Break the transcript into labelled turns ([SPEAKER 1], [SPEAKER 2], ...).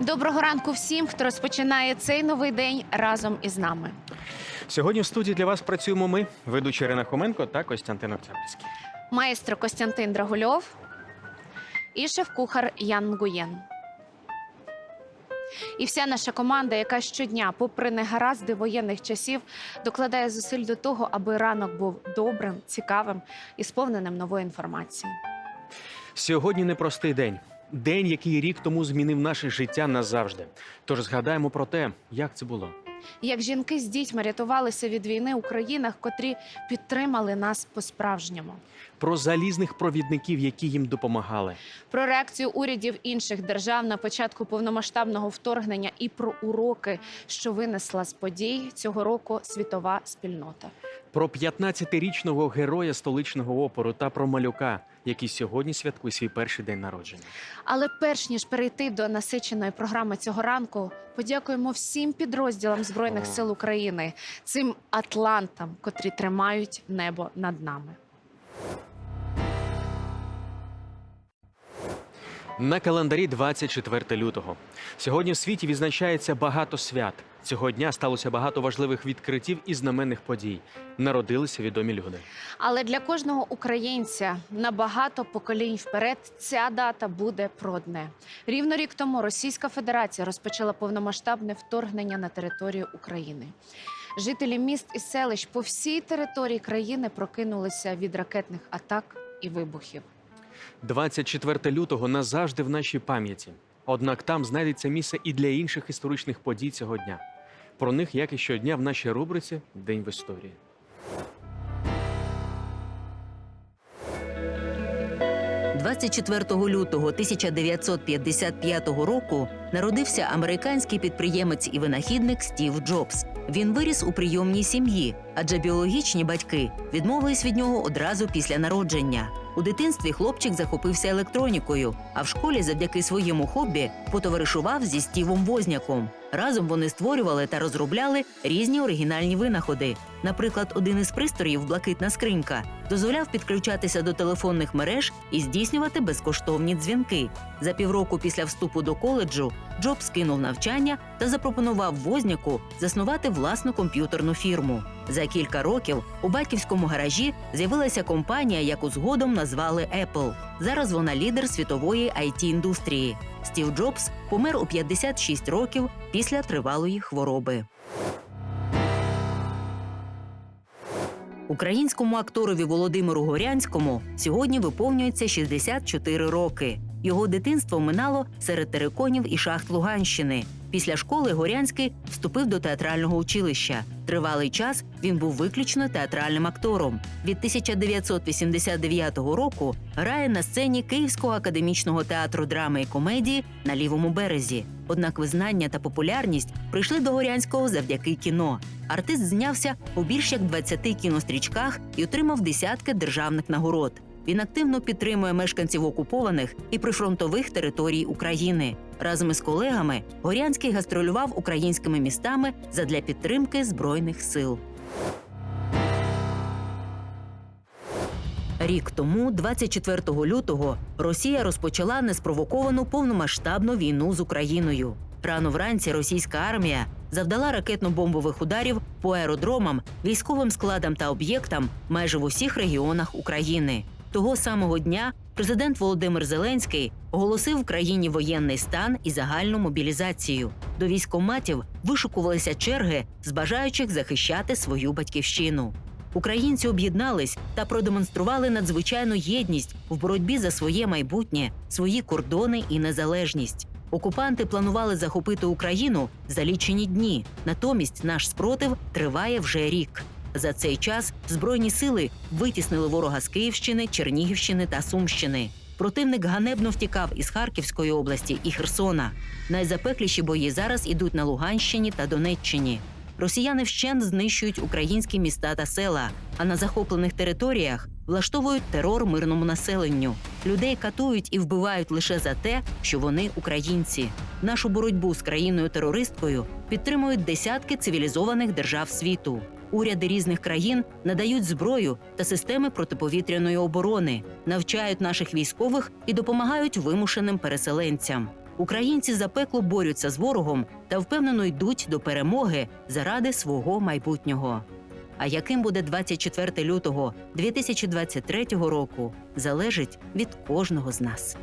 [SPEAKER 1] Доброго ранку всім, хто розпочинає цей новий день разом із нами.
[SPEAKER 2] Сьогодні в студії для вас працюємо ми, ведучі Ірина Хоменко та Костянтин Октябрьський.
[SPEAKER 1] Маестро Костянтин Драгульов і шеф-кухар Ян Нгуєн. І вся наша команда, яка щодня, попри негаразди воєнних часів, докладає зусиль до того, аби ранок був добрим, цікавим і сповненим нової інформації.
[SPEAKER 2] Сьогодні непростий день. День, який рік тому змінив наше життя назавжди. Тож згадаємо про те, як це було.
[SPEAKER 1] Як жінки з дітьми рятувалися від війни у країнах, котрі підтримали нас по-справжньому.
[SPEAKER 2] Про залізних провідників, які їм допомагали.
[SPEAKER 1] про реакцію урядів інших держав на початку повномасштабного вторгнення і про уроки, що винесла з подій цього року світова спільнота.
[SPEAKER 2] Про 15-річного героя столичного опору та про малюка, який сьогодні святкує свій перший день народження.
[SPEAKER 1] Але перш ніж перейти до насиченої програми цього ранку, подякуємо всім підрозділам збройних сил України, цим атлантам, котрі тримають небо над нами.
[SPEAKER 2] На календарі 24 лютого. Сьогодні в світі відзначається багато свят. Цього дня сталося багато важливих відкриттів і знаменних подій. Народилися відомі люди.
[SPEAKER 1] Але для кожного українця на багато поколінь вперед ця дата буде про. Рівно рік тому Російська Федерація розпочала повномасштабне вторгнення на територію України. Жителі міст і селищ по всій території країни прокинулися від ракетних атак і вибухів.
[SPEAKER 2] 24 лютого назавжди в нашій пам'яті. Однак там знайдеться місце і для інших історичних подій цього дня. Про них, як і щодня, в нашій рубриці День в історії.
[SPEAKER 3] – 24 лютого 1955 року народився американський підприємець і винахідник Стів Джобс. Він виріс у прийомній сім'ї, адже біологічні батьки відмовились від нього одразу після народження. У дитинстві хлопчик захопився електронікою, а в школі завдяки своєму хобі потоваришував зі Стівом Возняком. Разом вони створювали та розробляли різні оригінальні винаходи. Наприклад, один із пристроїв блакитна скринька дозволяв підключатися до телефонних мереж і здійснювати безкоштовні дзвінки. За півроку після вступу до коледжу Джобс кинув навчання та запропонував Возняку заснувати власну комп'ютерну фірму. За кілька років у батьківському гаражі з'явилася компанія, яку згодом назвали Apple. Зараз вона лідер світової it індустрії. Стів Джобс помер у 56 років після тривалої хвороби. Українському акторові Володимиру Горянському сьогодні виповнюється 64 роки. Його дитинство минало серед териконів і шахт Луганщини. Після школи Горянський вступив до театрального училища. Тривалий час він був виключно театральним актором. Від 1989 року грає на сцені Київського академічного театру драми і комедії на лівому березі. Однак визнання та популярність прийшли до Горянського завдяки кіно. Артист знявся у більш як 20 кінострічках і отримав десятки державних нагород. Він активно підтримує мешканців окупованих і прифронтових територій України. Разом із колегами Горянський гастролював українськими містами задля підтримки збройних сил. Рік тому, 24 лютого, Росія розпочала неспровоковану повномасштабну війну з Україною. Рано вранці російська армія завдала ракетно-бомбових ударів по аеродромам, військовим складам та об'єктам майже в усіх регіонах України. Того самого дня президент Володимир Зеленський оголосив в країні воєнний стан і загальну мобілізацію. До військоматів вишукувалися черги з бажаючих захищати свою батьківщину. Українці об'єднались та продемонстрували надзвичайну єдність в боротьбі за своє майбутнє, свої кордони і незалежність. Окупанти планували захопити Україну за лічені дні. Натомість наш спротив триває вже рік. За цей час збройні сили витіснили ворога з Київщини, Чернігівщини та Сумщини. Противник ганебно втікав із Харківської області і Херсона. Найзапекліші бої зараз ідуть на Луганщині та Донеччині. Росіяни вщент знищують українські міста та села, а на захоплених територіях влаштовують терор мирному населенню. Людей катують і вбивають лише за те, що вони українці. Нашу боротьбу з країною-терористкою підтримують десятки цивілізованих держав світу. Уряди різних країн надають зброю та системи протиповітряної оборони, навчають наших військових і допомагають вимушеним переселенцям. Українці запекло борються з ворогом та впевнено йдуть до перемоги заради свого майбутнього. А яким буде 24 лютого 2023 року, залежить від кожного з нас.